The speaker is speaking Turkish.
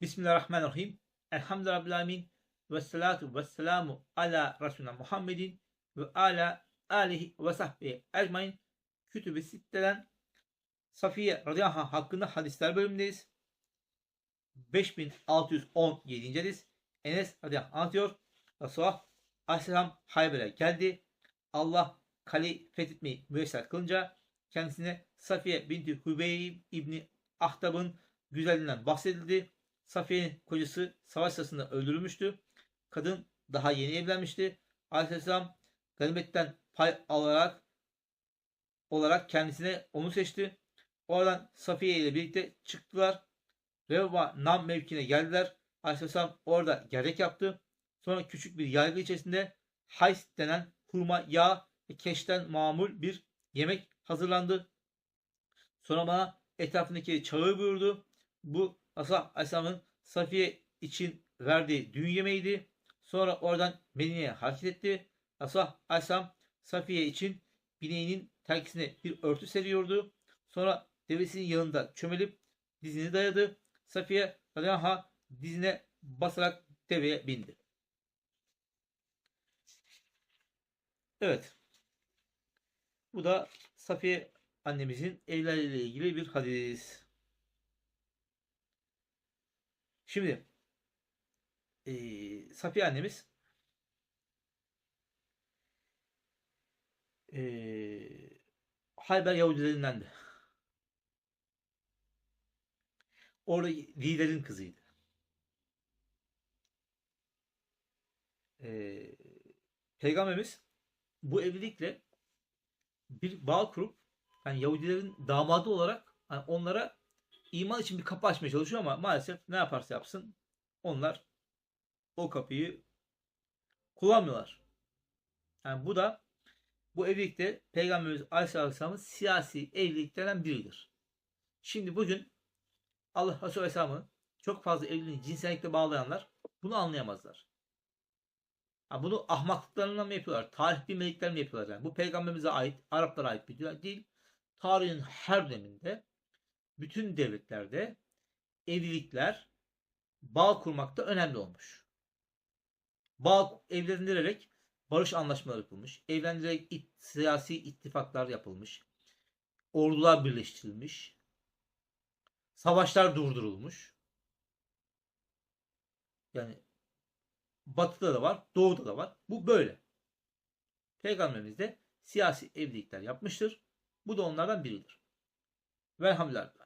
Bismillahirrahmanirrahim. Elhamdülillahi. Ve salatu ve selamu ala Resulina Muhammedin ve ala alihi ve sahbihi ecmain. Kütüb-i Sitte'den Safiye radıyallahu anh hakkında hadisler bölümündeyiz. 5617. hadis. Enes radıyallahu anh anlatıyor. Resulullah aleyhisselam Hayber'e geldi. Allah kaleyi fethetmeyi müyesser kılınca kendisine Safiye binti Hübeyb İbni Ahtab'ın güzelliğinden bahsedildi. Safiye'nin kocası savaş sırasında öldürülmüştü. Kadın daha yeni evlenmişti. Aleyhisselam ganimetten pay alarak olarak kendisine onu seçti. Oradan Safiye ile birlikte çıktılar. Revva Nam mevkine geldiler. Aleyhisselam orada gerek yaptı. Sonra küçük bir yaygı içerisinde hays denen hurma, yağ ve keşten mamul bir yemek hazırlandı. Sonra bana etrafındaki çağır buyurdu. Bu Asah Aleyhisselam'ın Safiye için verdiği düğün yemeğiydi. Sonra oradan Medine'ye hareket etti. Asah Aleyhisselam Safiye için bineğinin terkisine bir örtü seriyordu. Sonra devesinin yanında çömelip dizini dayadı. Safiye radıyallahu dizine basarak deveye bindi. Evet. Bu da Safiye annemizin evleriyle ilgili bir hadis. Şimdi eee Safiye annemiz eee Hayber Yahudilerindendi. Orada liderin kızıydı. Eee Peygamberimiz bu evlilikle bir bağ kurup yani Yahudilerin damadı olarak hani onlara iman için bir kapı açmaya çalışıyor ama maalesef ne yaparsa yapsın onlar o kapıyı kullanmıyorlar. Yani bu da bu evlilikte Peygamberimiz Aleyhisselam'ın siyasi evliliklerinden biridir. Şimdi bugün Allah Resulü Aleyhisselam'ı çok fazla evliliğini cinsellikle bağlayanlar bunu anlayamazlar. Ha, bunu ahmaklıklarından mı yapıyorlar? Tarih bilmediklerini mi yapıyorlar? Yani bu peygamberimize ait, Araplara ait bir dünya değil. Tarihin her döneminde bütün devletlerde evlilikler bağ kurmakta önemli olmuş. Bağ evlendirerek barış anlaşmaları yapılmış. Evlendirerek it, siyasi ittifaklar yapılmış. Ordular birleştirilmiş. Savaşlar durdurulmuş. Yani batıda da var, doğuda da var. Bu böyle. Peygamberimiz de siyasi evlilikler yapmıştır. Bu da onlardan biridir. Velhamdülillah.